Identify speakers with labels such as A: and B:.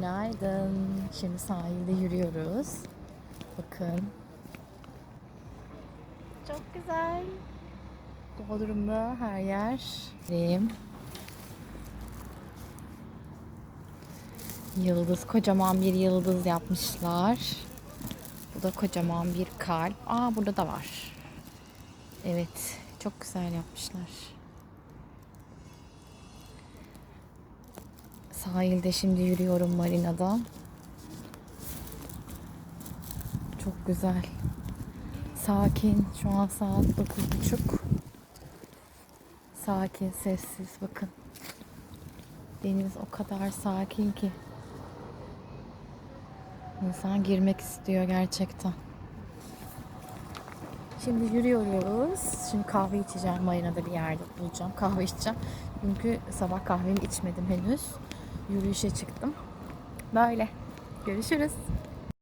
A: Günaydın. Şimdi sahilde yürüyoruz. Bakın. Çok güzel. Bodrum'da her yer. Benim. Yıldız, kocaman bir yıldız yapmışlar. Bu da kocaman bir kalp. Aa burada da var. Evet, çok güzel yapmışlar. Sahilde şimdi yürüyorum marinada. Çok güzel. Sakin. Şu an saat 9.30. Sakin, sessiz. Bakın. Deniz o kadar sakin ki. İnsan girmek istiyor gerçekten. Şimdi yürüyoruz. Şimdi kahve içeceğim. Marina'da bir yerde bulacağım. Kahve içeceğim. Çünkü sabah kahvemi içmedim henüz. Yürüyüşe çıktım. Böyle. Görüşürüz.